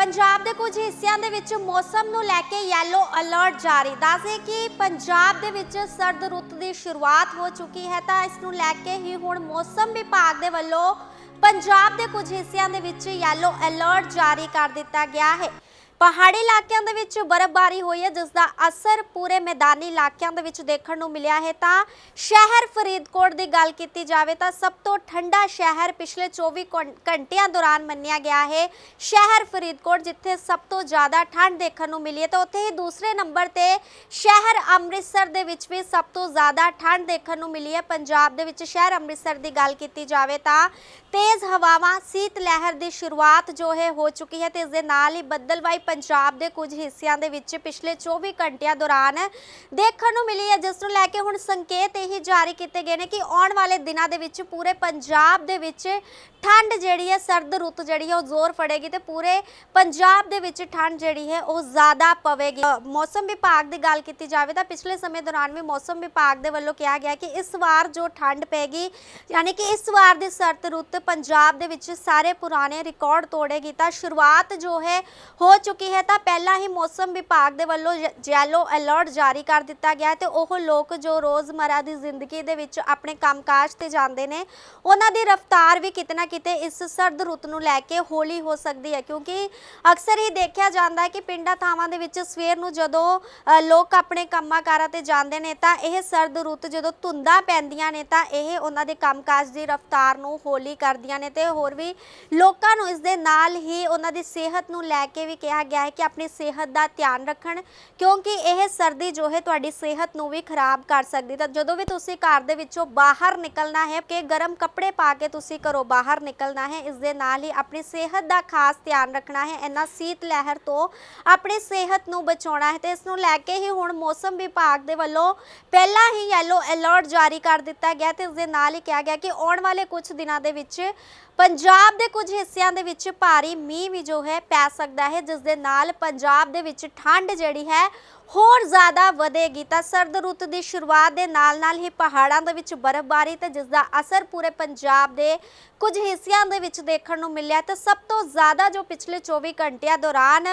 ਪੰਜਾਬ ਦੇ ਕੁਝ ਹਿੱਸਿਆਂ ਦੇ ਵਿੱਚ ਮੌਸਮ ਨੂੰ ਲੈ ਕੇ ਯੈਲੋ ਅਲਰਟ ਜਾਰੀ। ਦੱਸਦੇ ਕਿ ਪੰਜਾਬ ਦੇ ਵਿੱਚ ਸਰਦ ਰੁੱਤ ਦੀ ਸ਼ੁਰੂਆਤ ਹੋ ਚੁੱਕੀ ਹੈ ਤਾਂ ਇਸ ਨੂੰ ਲੈ ਕੇ ਹੀ ਹੁਣ ਮੌਸਮ ਵਿਭਾਗ ਦੇ ਵੱਲੋਂ ਪੰਜਾਬ ਦੇ ਕੁਝ ਹਿੱਸਿਆਂ ਦੇ ਵਿੱਚ ਯੈਲੋ ਅਲਰਟ ਜਾਰੀ ਕਰ ਦਿੱਤਾ ਗਿਆ ਹੈ। ਪਹਾੜੀ ਇਲਾਕਿਆਂ ਦੇ ਵਿੱਚ ਬਰਫ਼ਬਾਰੀ ਹੋਈ ਹੈ ਜਿਸ ਦਾ ਅਸਰ ਪੂਰੇ ਮੈਦਾਨੀ ਇਲਾਕਿਆਂ ਦੇ ਵਿੱਚ ਦੇਖਣ ਨੂੰ ਮਿਲਿਆ ਹੈ। ਤਾਂ ਸ਼ਹਿਰ ਫਰੀਦਕੋਟ ਦੀ ਗੱਲ ਕੀਤੀ ਜਾਵੇ ਤਾਂ ਸਭ ਤੋਂ ਠੰਡਾ ਸ਼ਹਿਰ ਪਿਛਲੇ 24 ਘੰ- ਘੰਟਿਆਂ ਦੌਰਾਨ ਮੰਨਿਆ ਗਿਆ ਹੈ। ਸ਼ਹਿਰ ਫਰੀਦਕੋਟ, ਜਿੱਥੇ ਸਭ ਤੋਂ ਜ਼ਿਆਦਾ ਠੰਡ ਦੇਖਣ ਨੂੰ ਮਿਲੀ ਹੈ, ਤਾਂ ਉੱਥੇ ਹੀ ਦੂਸਰੇ ਨੰਬਰ ਤੇ ਸ਼ਹਿਰ ਅੰਮ੍ਰਿਤਸਰ ਦੇ ਵਿੱਚ ਵੀ ਸਭ ਤੋਂ ਜ਼ਿਆਦਾ ਠੰਡ ਦੇਖਣ ਨੂੰ ਮਿਲੀ ਹੈ। ਪੰਜਾਬ ਦੇ ਵਿੱਚ ਸ਼ਹਿਰ ਅੰਮ੍ਰਿਤਸਰ ਦੀ ਗੱਲ ਕੀਤੀ ਜਾਵੇ ਤਾਂ ਤੇਜ਼ ਹਵਾਵਾਂ, ਸੀਤ ਲਹਿਰ ਦੀ ਸ਼ੁਰੂਆਤ ਜੋ ਹੈ, ਹੋ ਚੁੱਕੀ ਹੈ ਤੇ ਇਸ ਦੇ ਨਾਲ ਹੀ ਬੱਦਲਵਾਈ ਪੰਜਾਬ ਦੇ ਕੁਝ ਹਿੱਸਿਆਂ ਦੇ ਵਿੱਚ ਪਿਛਲੇ 24 ਘੰਟਿਆਂ ਦੌਰਾਨ ਦੇਖਣ ਨੂੰ ਮਿਲੀ ਹੈ, ਜਿਸ ਨੂੰ ਲੈ ਕੇ ਹੁਣ ਸੰਕੇਤ ਇਹ ਜਾਰੀ ਕੀਤੇ ਗਏ ਨੇ ਕਿ ਆਉਣ ਵਾਲੇ ਦਿਨਾਂ ਦੇ ਵਿੱਚ ਪੂਰੇ ਪੰਜਾਬ ਦੇ ਵਿੱਚ ਠੰਡ ਜਿਹੜੀ ਹੈ, ਸਰਦ ਰੁੱਤ ਜਿਹੜੀ ਹੈ, ਉਹ ਜ਼ੋਰ ਫੜੇਗੀ ਤੇ ਪੂਰੇ ਪੰਜਾਬ ਦੇ ਵਿੱਚ ਠੰਡ ਜਿਹੜੀ ਹੈ, ਉਹ ਜ਼ਿਆਦਾ ਪਵੇਗੀ। ਮੌਸਮ ਵਿਭਾਗ ਦੀ ਗੱਲ ਕੀਤੀ ਜਾਵੇ ਤਾਂ ਪਿਛਲੇ ਸਮੇਂ ਦੌਰਾਨ ਵੀ ਮੌਸਮ ਵਿਭਾਗ ਦੇ ਵੱਲੋਂ ਕਿਹਾ ਗਿਆ ਕਿ ਇਸ ਵਾਰ ਜੋ ਠੰਡ ਪੈਗੀ ਯਾਨੀ ਕਿ ਇਸ ਵਾਰ ਦੀ ਸਰਦ ਰੁੱਤ ਪੰਜਾਬ ਦੇ ਵਿੱਚ ਸਾਰੇ ਪੁਰਾਣੇ ਰਿਕਾਰਡ ਤੋੜੇਗੀ ਤਾਂ ਸ਼ੁਰੂਆਤ ਜੋ ਹੈ, ਹੋ ਚੁੱਕੀ ਹੈ ਤਾਂ ਪਹਿਲਾਂ ਹੀ ਮੌਸਮ ਵਿਭਾਗ ਦੇ ਵੱਲੋਂ ਯੈਲੋ ਅਲਰਟ ਜਾਰੀ ਕਰ ਦਿੱਤਾ ਗਿਆ ਹੈ ਤੇ ਉਹ ਲੋਕ ਜੋ ਰੋਜ਼ਮਰਾ ਦੀ ਜ਼ਿੰਦਗੀ ਦੇ ਵਿੱਚ ਆਪਣੇ ਕੰਮਕਾਜ ਤੇ ਜਾਂਦੇ ਨੇ, ਉਹਨਾਂ ਦੀ ਰਫ਼ਤਾਰ ਵੀ ਕਿਤੇ ਨਾ ਕਿਤੇ ਇਸ ਸਰਦ ਰੁੱਤ ਨੂੰ ਲੈ ਕੇ ਹੌਲੀ ਹੋ ਸਕਦੀ ਹੈ। ਕਿਉਂਕਿ ਅਕਸਰ ਹੀ ਦੇਖਿਆ ਜਾਂਦਾ ਹੈ ਕਿ ਪਿੰਡਾਂ ਥਾਵਾਂ ਦੇ ਵਿੱਚ ਸਵੇਰ ਨੂੰ ਜਦੋਂ ਲੋਕ ਆਪਣੇ ਕੰਮਾਂ ਕਾਰਾਂ ਤੇ ਜਾਂਦੇ ਨੇ ਤਾਂ ਇਹ ਸਰਦ ਰੁੱਤ ਜਦੋਂ ਧੁੰਦਾਂ ਪੈਂਦੀਆਂ ਨੇ ਤਾਂ ਇਹ ਉਹਨਾਂ ਦੇ ਕੰਮਕਾਜ ਦੀ ਰਫ਼ਤਾਰ ਨੂੰ ਹੌਲੀ ਕਰਦੀਆਂ ਨੇ ਤੇ ਹੋਰ ਵੀ ਲੋਕਾਂ ਨੂੰ ਇਸ ਦੇ ਨਾਲ ਹੀ ਉਹਨਾਂ ਦੀ ਸਿਹਤ ਨੂੰ ਲੈ ਕੇ ਵੀ ਕਿਹਾ ਗਿਆ ਹੈ ਕਿ ਆਪਣੀ ਸਿਹਤ ਦਾ ਧਿਆਨ ਰੱਖਣ, ਕਿਉਂਕਿ ਇਹ ਸਰਦੀ ਜੋ ਹੈ ਤੁਹਾਡੀ ਸਿਹਤ ਨੂੰ ਵੀ ਖਰਾਬ ਕਰ ਸਕਦੀ ਤਾਂ ਜਦੋਂ ਵੀ ਤੁਸੀਂ ਘਰ ਦੇ ਵਿੱਚੋਂ ਬਾਹਰ ਨਿਕਲਣਾ ਹੈ ਕਿ ਗਰਮ ਕੱਪੜੇ ਪਾ ਕੇ ਤੁਸੀਂ ਘਰੋਂ ਬਾਹਰ ਨਿਕਲਣਾ ਹੈ, ਇਸ ਦੇ ਨਾਲ ਹੀ ਆਪਣੀ ਸਿਹਤ ਦਾ ਖਾਸ ਧਿਆਨ ਰੱਖਣਾ ਹੈ ਇਹਨਾਂ ਸੀਤ ਲਹਿਰ ਤੋਂ ਆਪਣੀ ਸਿਹਤ ਨੂੰ ਬਚਾਉਣਾ ਹੈ। ਤੇ ਇਸ ਨੂੰ ਲੈ ਕੇ ਹੀ ਹੁਣ ਮੌਸਮ ਵਿਭਾਗ ਦੇ ਵੱਲੋਂ ਪਹਿਲਾਂ ਹੀ ਯੈਲੋ ਅਲਰਟ ਜਾਰੀ ਕਰ ਦਿੱਤਾ ਗਿਆ ਤੇ ਇਸ ਦੇ ਨਾਲ ਹੀ ਕਿਹਾ ਗਿਆ ਕਿ ਆਉਣ ਵਾਲੇ ਕੁਝ ਦਿਨਾਂ ਦੇ ਵਿੱਚ ਪੰਜਾਬ ਦੇ ਕੁਝ ਹਿੱਸਿਆਂ ਦੇ ਵਿੱਚ ਭਾਰੀ ਮੀਂਹ ਵੀ ਜੋ ਹੈ ਪੈ ਸਕਦਾ ਹੈ, ਜਿਸ ਦੇ ਨਾਲ ਪੰਜਾਬ ਦੇ ਵਿੱਚ ਠੰਡ ਜਿਹੜੀ ਹੈ ਹੋਰ ਜ਼ਿਆਦਾ ਵਧੇਗੀ ਤਾਂ ਸਰਦ ਰੁੱਤ ਦੀ ਸ਼ੁਰੂਆਤ ਦੇ ਨਾਲ-ਨਾਲ ਹੀ ਪਹਾੜਾਂ ਦੇ ਵਿੱਚ ਬਰਫ਼ਬਾਰੀ ਤੇ ਜਿਸ ਦਾ ਅਸਰ ਪੂਰੇ ਪੰਜਾਬ ਦੇ ਕੁਝ ਹਿੱਸਿਆਂ ਦੇ ਵਿੱਚ ਦੇਖਣ ਨੂੰ ਮਿਲਿਆ ਤੇ ਸਭ ਤੋਂ ਜ਼ਿਆਦਾ ਜੋ ਪਿਛਲੇ 24 ਘੰਟਿਆਂ ਦੌਰਾਨ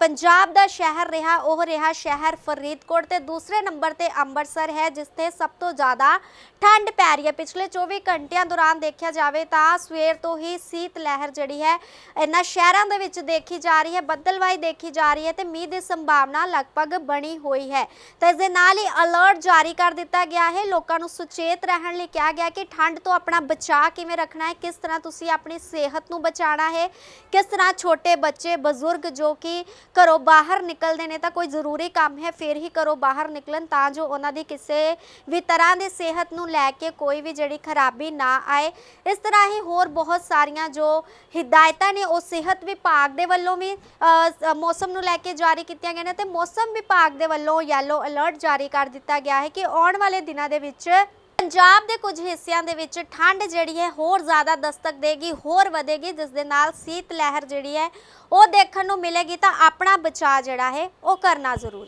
ਪੰਜਾਬ ਦਾ ਸ਼ਹਿਰ ਰਿਹਾ, ਉਹ ਰਿਹਾ ਸ਼ਹਿਰ ਫਰੀਦਕੋਟ ਤੇ ਦੂਸਰੇ ਨੰਬਰ ਤੇ ਅੰਮ੍ਰਿਤਸਰ ਹੈ ਜਿੱਥੇ ਸਭ ਤੋਂ ਜ਼ਿਆਦਾ ਠੰਡ ਪੈ ਰਹੀ ਹੈ। ਪਿਛਲੇ 24 ਘੰਟਿਆਂ ਦੌਰਾਨ ਦੇਖਿਆ ਜਾਵੇ ਤਾਂ ਸਵੇਰ ਤੋਂ ਹੀ ਸੀਤ ਲਹਿਰ ਜਿਹੜੀ ਹੈ, ਇਹਨਾਂ ਸ਼ਹਿਰਾਂ ਦੇ ਵਿੱਚ ਦੇਖੀ ਜਾ ਰਹੀ ਹੈ, ਬੱਦਲਵਾਈ ਦੇਖੀ ਜਾ ਰਹੀ ਹੈ ਤੇ ਮੀਂਹ ਦੀ ਸੰਭਾਵਨਾ ਲਗਭਗ ਬਣੀ ਹੋਈ ਹੈ। ਤਾਂ ਇਸ ਦੇ ਨਾਲ ਹੀ ਅਲਰਟ ਜਾਰੀ ਕਰ ਦਿੱਤਾ ਗਿਆ ਹੈ। ਲੋਕਾਂ ਨੂੰ ਸੁਚੇਤ ਰਹਿਣ ਲਈ ਕਿਹਾ ਗਿਆ ਕਿ ਠੰਡ ਤੋਂ ਆਪਣਾ ਬਚਾਅ ਕਿਵੇਂ ਰੱਖਣਾ ਹੈ, ਕਿਸ ਤਰ੍ਹਾਂ ਤੁਸੀਂ ਆਪਣੀ ਸਿਹਤ ਨੂੰ ਬਚਾਉਣਾ ਹੈ, ਕਿਸ ਤਰ੍ਹਾਂ ਛੋਟੇ ਬੱਚੇ, ਬਜ਼ੁਰਗ ਜੋ ਕਿ ਘਰੋਂ ਬਾਹਰ ਨਿਕਲਦੇ ਨੇ ਤਾਂ ਕੋਈ ਜ਼ਰੂਰੀ ਕੰਮ ਹੈ, ਫਿਰ ਹੀ ਘਰੋਂ ਬਾਹਰ ਨਿਕਲਣ ਤਾਂ ਜੋ ਉਹਨਾਂ ਦੀ ਕਿਸੇ ਵੀ ਤਰ੍ਹਾਂ ਦੀ ਸਿਹਤ ਨੂੰ ਲੈ ਕੇ ਕੋਈ ਵੀ ਜਿਹੜੀ ਖਰਾਬੀ ਨਾ ਆਏ। ਇਸ ਤਰ੍ਹਾਂ ਹੀ ਹੋਰ ਬਹੁਤ ਸਾਰੀਆਂ ਜੋ ਹਿਦਾਇਤਾਂ ਨੇ, ਉਹ ਸਿਹਤ ਵਿਭਾਗ ਦੇ ਵੱਲੋਂ ਵੀ ਮੌਸਮ ਨੂੰ ਲੈ ਕੇ ਜਾਰੀ ਕੀਤੀਆਂ ਗਈਆਂ ਨੇ ਤੇ ਮੌਸਮ ਵਿਭਾਗ ਦੇ ਵੱਲੋਂ ਯੈਲੋ ਅਲਰਟ ਜਾਰੀ ਕਰ ਦਿੱਤਾ ਗਿਆ ਹੈ ਕਿ ਆਉਣ ਵਾਲੇ ਦਿਨਾਂ ਦੇ ਵਿੱਚ ਪੰਜਾਬ ਦੇ ਕੁਝ ਹਿੱਸਿਆਂ ਦੇ ਵਿੱਚ ਠੰਡ ਜਿਹੜੀ ਹੈ ਹੋਰ ਜ਼ਿਆਦਾ ਦਸਤਕ ਦੇਗੀ, ਹੋਰ ਵਧੇਗੀ, ਜਿਸ ਦੇ ਨਾਲ ਸੀਤ ਲਹਿਰ ਜਿਹੜੀ ਹੈ ਉਹ ਦੇਖਣ ਨੂੰ ਮਿਲੇਗੀ ਤਾਂ ਆਪਣਾ ਬਚਾਅ ਜਿਹੜਾ ਹੈ ਉਹ ਕਰਨਾ ਜ਼ਰੂਰੀ